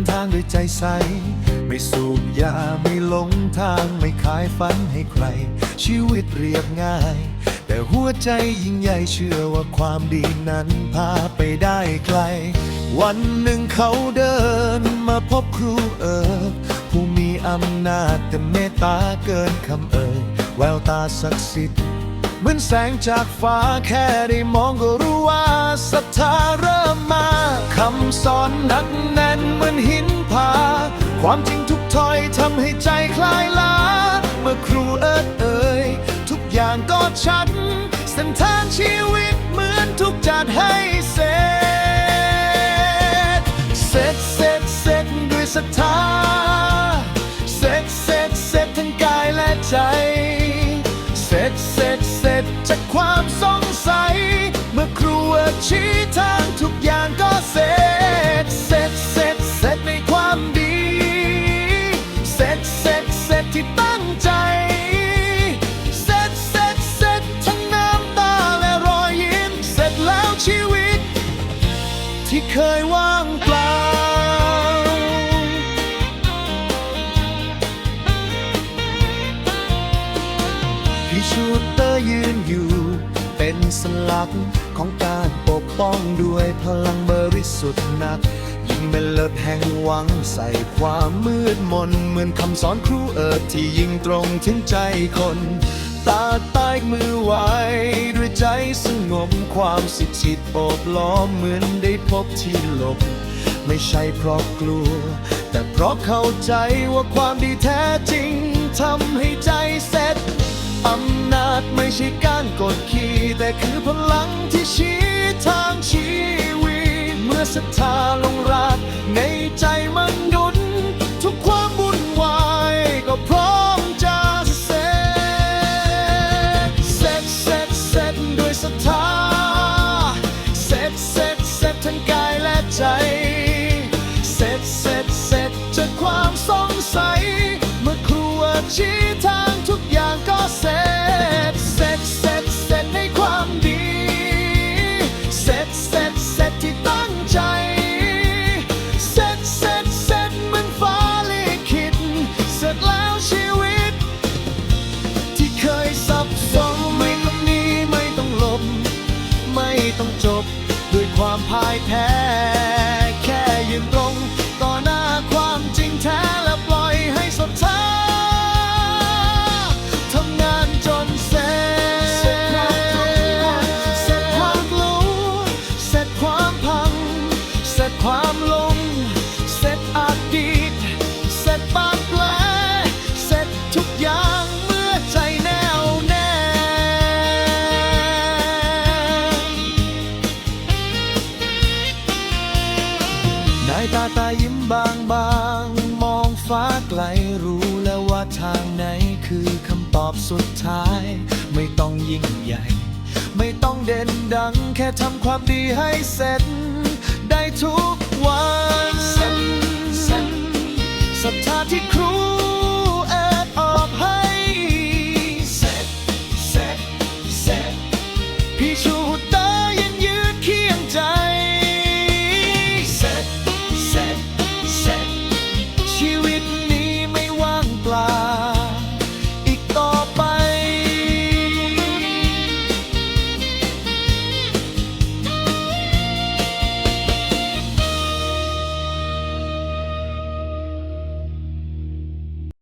นทางด้วยใจใส ไม่สูบยาไม่หลงทางไม่ขายฝันให้ใคร ชีวิตเรียบง่าย แต่หัวใจยิ่งใหญ่เชื่อว่าความดีนั้นพาไปได้ไกล วันหนึ่งเขาเดินมาพบครูเอิบผู้มีอำนาจแต่เมตตาเกินคำเอ่ยแววตาศักดิ์สิทธิ์เหมือนแสงจากฟ้าแค่ได้มองก็รู้ว่าศรัทธาเริ่มมาคำสอนนักน นเหมือนหินผา ความจริงทุกถ้อยทำให้ใจคลายล้า เมื่อครูเอิดเอ่ยทุกอย่างก็ชัดเส้นทางชีวิตเหมือนทุกจัดให้เสร็จ เสร็จเสร็จเสร็จด้วยศรัทธา เสร็จเสร็จเสร็จทั้งกายและใจ เสร็จเสร็จเสร็จจากความสงสัย เมื่อครูชี้ทาง เคยว่างเปล่า พี่ชูเตอร์ยืนอยู่ เป็นสลักของการปกป้องด้วยพลังบริสุทธิ์นัก ยิงเป็นเลิศแห่งหวังใส่ความมืดมน เหมือนคำสอนครูเอิบที่ยิงตรงถึงใจคน ตาใต้มือไว้ ด้วยใจสงบความสิทธิตโอบล้อมเหมือนได้พบที่หลบ ไม่ใช่เพราะกลัว แต่เพราะเข้าใจว่าความดีแท้จริงทำให้ใจเสร็จอำนาจไม่ใช่การกดขี่แต่คือพลังที่ชี้ทางชีวิต เมื่อศรัทธาลงรากในใจมันดุนทุก ต้องจบด้วยความพ่ายแพ้ายตาตายิ้มบางบางมองฟ้าไกลรู้แล้วว่าทางไหนคือคำตอบสุดท้าย ไม่ต้องยิ่งใหญ่ ไม่ต้องเด่นดัง แค่ทำความดีให้เสร็จ ได้ทุกวันศรัทธาที่ครูเอ็ดออให้เสร็จเสร็จเสร็จพี่ชู